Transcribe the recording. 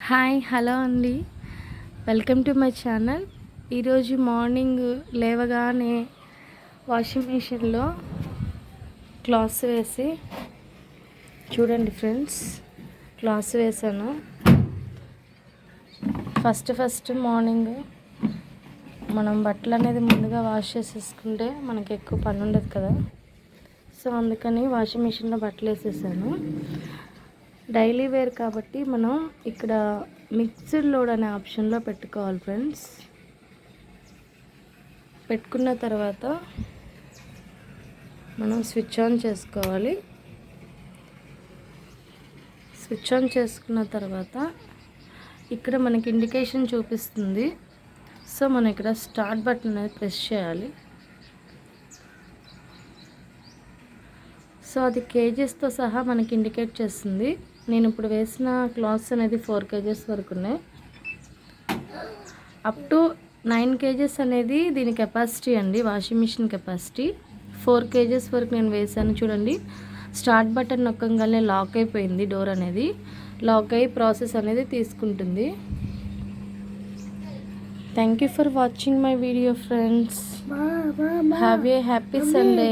Hi hello అండి. Welcome to my channel. ఈరోజు morning లేవగానే వాషింగ్ మిషన్లో క్లాత్స్ వేసి చూడండి ఫ్రెండ్స్ క్లాత్స్ వేసాను. ఫస్ట్ ఫస్ట్ మార్నింగ్ మనం బట్టలు అనేది ముందుగా వాష్ చేసేసుకుంటే మనకి ఎక్కువ పని ఉండదు కదా. సో అందుకని వాషింగ్ మిషన్లో బట్టలు వేసేసాను. డైలీ వేర్ కాబట్టి మనం ఇక్కడ మిక్స్డ్ లోడ్ అనే ఆప్షన్లో పెట్టుకోవాలి ఫ్రెండ్స్. పెట్టుకున్న తర్వాత మనం స్విచ్ ఆన్ చేసుకోవాలి. స్విచ్ ఆన్ చేసుకున్న తర్వాత ఇక్కడ మనకి ఇండికేషన్ చూపిస్తుంది. సో మనం ఇక్కడ స్టార్ట్ బటన్ అనేది ప్రెస్ చేయాలి. సో అది కేజెస్తో సహా మనకి ఇండికేట్ చేస్తుంది. నేను ఇప్పుడు వేసిన క్లాత్స్ అనేది ఫోర్ కేజెస్ వరకు ఉన్నాయి. అప్ టు నైన్ కేజెస్ అనేది దీని కెపాసిటీ అండి washing machine capacity. Four kgs వరకు నేను వేసాను చూడండి. స్టార్ట్ బటన్ నొక్కగానే లాక్ అయిపోయింది డోర్ అనేది. లాక్ అయ్యి ప్రాసెస్ అనేది తీసుకుంటుంది. Thank you for watching my video friends have a happy Sunday